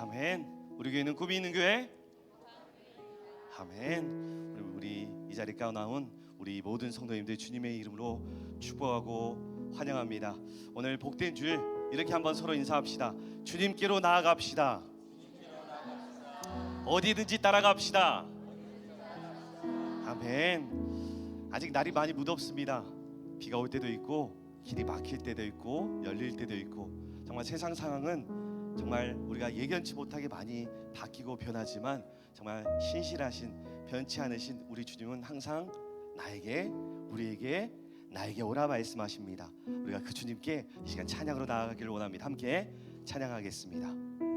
아멘. 우리 교회는 꿈이 있는 교회. 아멘. 우리, 이 자리 가운 나온 우리 모든 성도님들 주님의 이름으로 축복하고 환영합니다. 오늘 복된 주일 이렇게 한번 서로 인사합시다. 주님께로 나아갑시다. 어디든지 따라갑시다. 아멘. 아직 날이 많이 무덥습니다. 비가 올 때도 있고 길이 막힐 때도 있고 열릴 때도 있고 정말 세상 상황은 정말 우리가 예견치 못하게 많이 바뀌고 변하지만 정말 신실하신 변치 않으신 우리 주님은 항상 나에게 우리에게 나에게 오라 말씀하십니다. 우리가 그 주님께 이 시간 찬양으로 나아가기를 원합니다. 함께 찬양하겠습니다.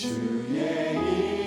주의 인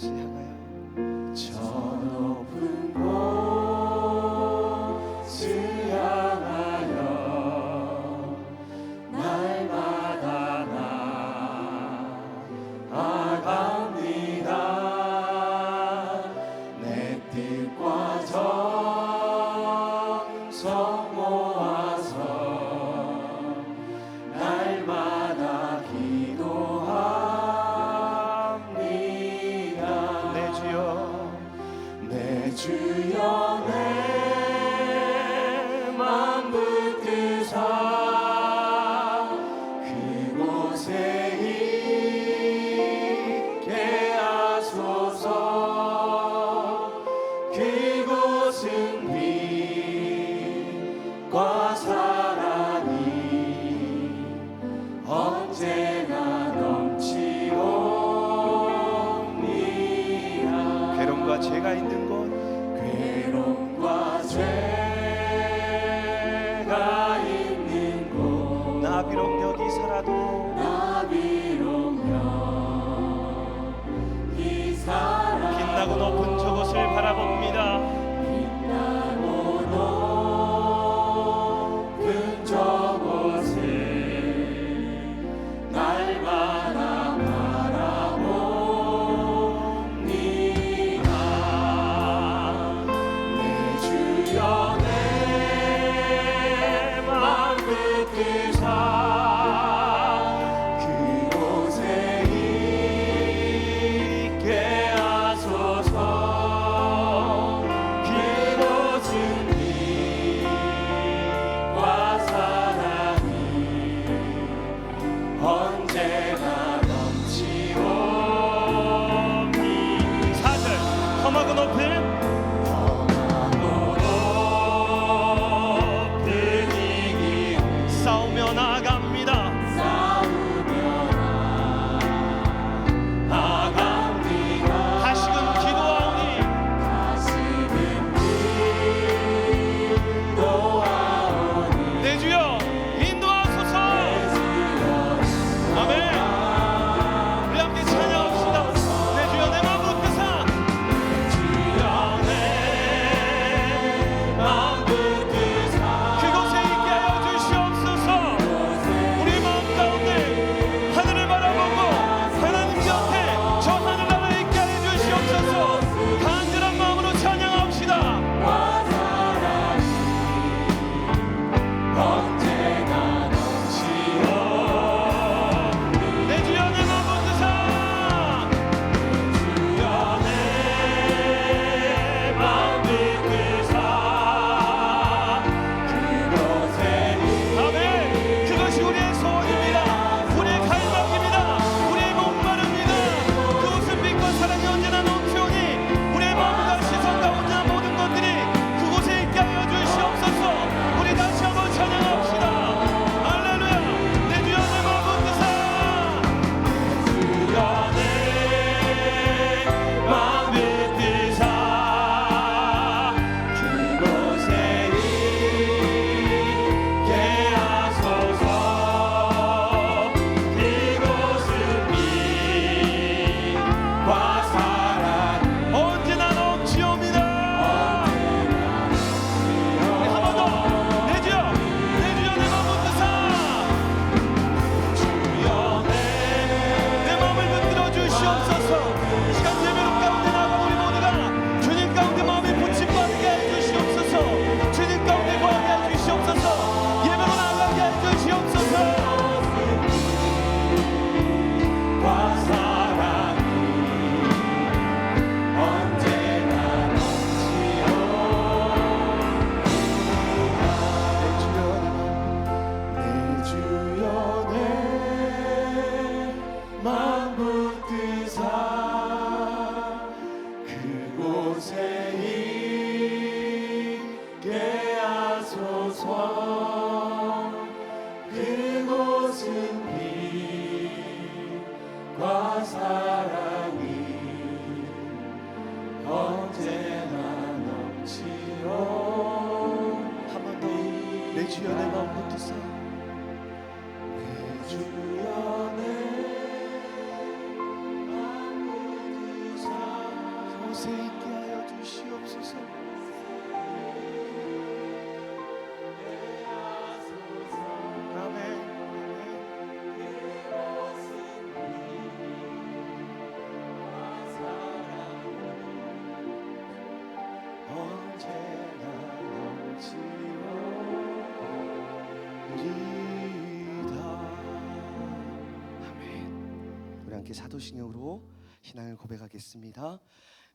是因为 곳에 있게 하여 주시옵소서. 우리 함께 사도신경으로 신앙을 고백하겠습니다.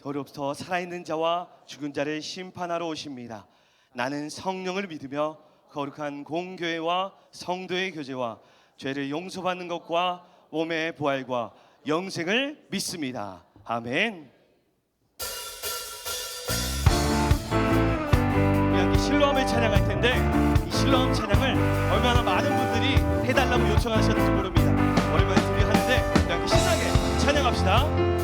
저로부터 살아있는 자와 죽은 자를 심판하러 오십니다. 나는 성령을 믿으며 그 거룩한 공교회와 성도의 교제와 죄를 용서받는 것과 몸의 부활과 영생을 믿습니다. 아멘. 여기 실로함을 찬양할 텐데 이 실로함 찬양을 얼마나 많은 분들이 해달라고 요청하셨는지 모릅니다. 얼마나 들이 하는데 여기 신나게 찬양합시다.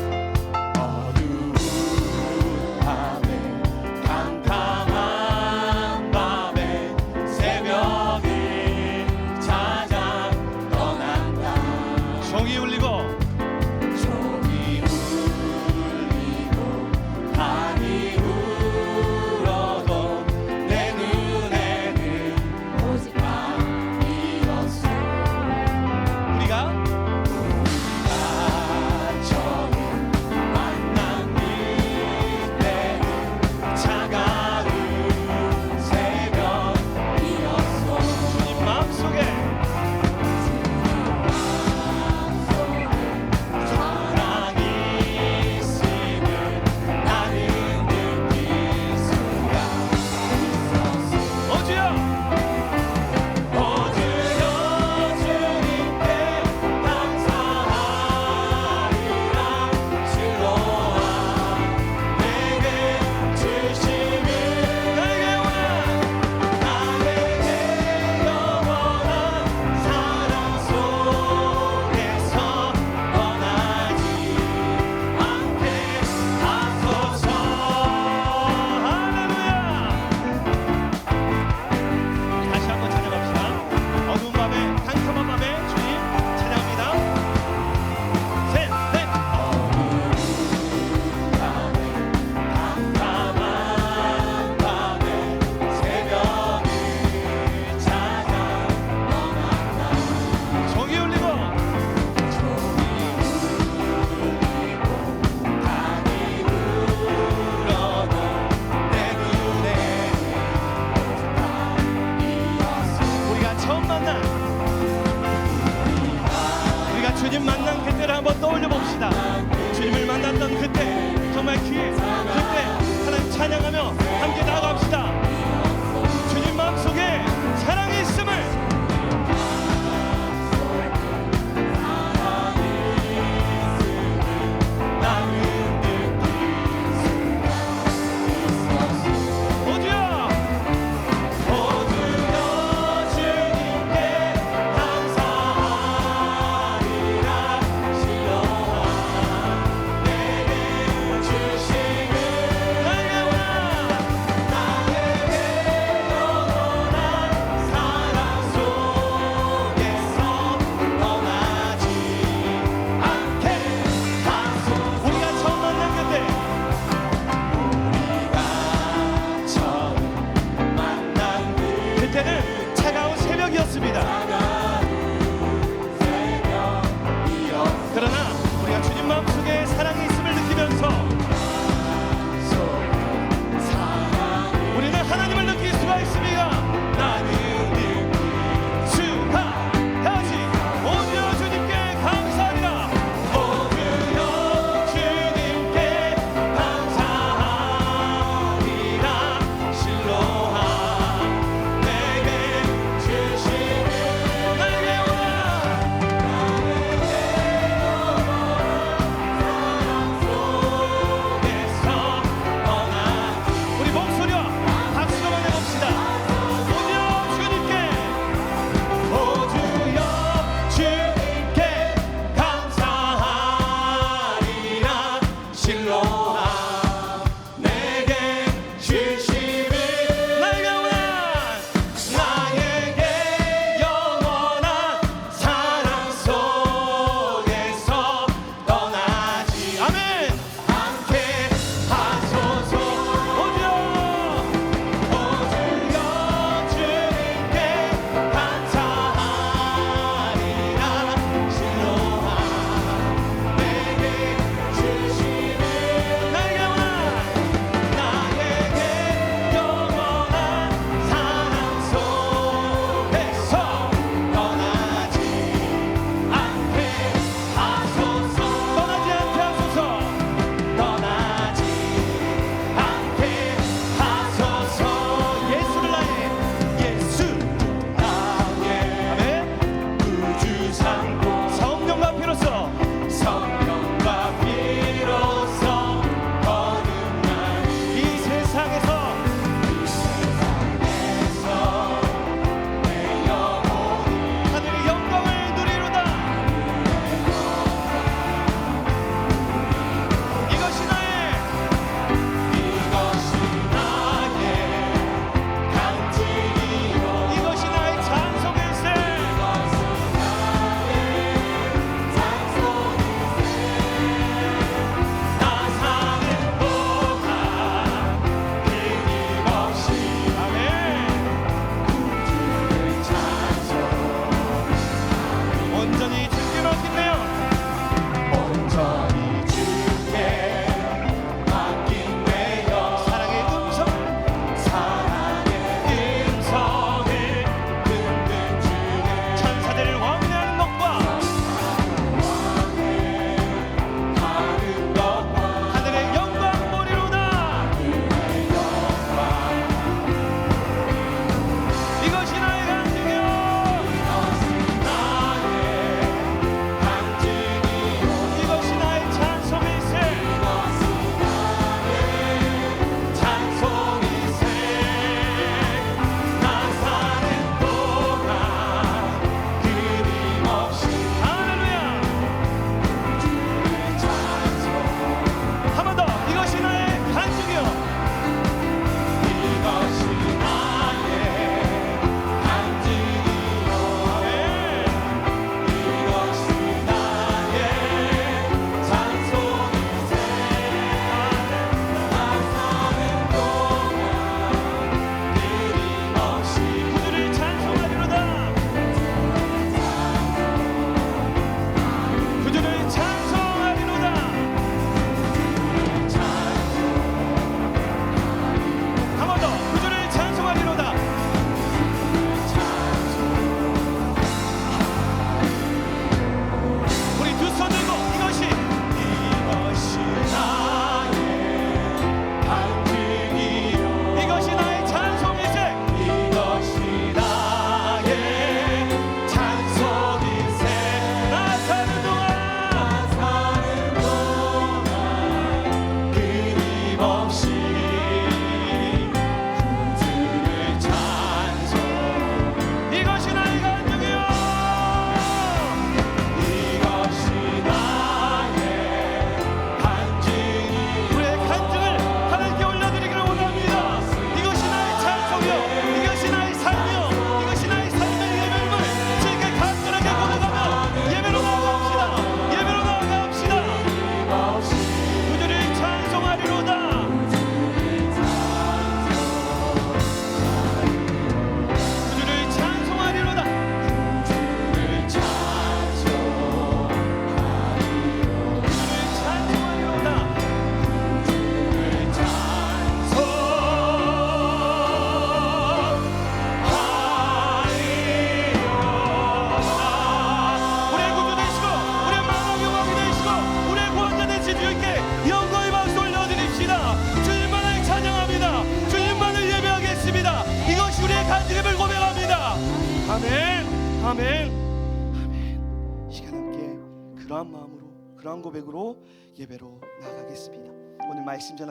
때는 차가운 새벽이었습니다.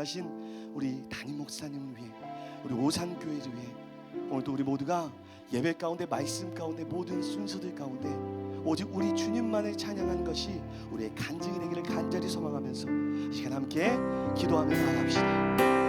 전하신 우리 담임 목사님을 위해 우리 오산 교회를 위해 오늘도 우리 모두가 예배 가운데 말씀 가운데 모든 순서들 가운데 오직 우리 주님만을 찬양하는 것이 우리의 간증이 되기를 간절히 소망하면서 이 시간 함께 기도하며 나갑시다.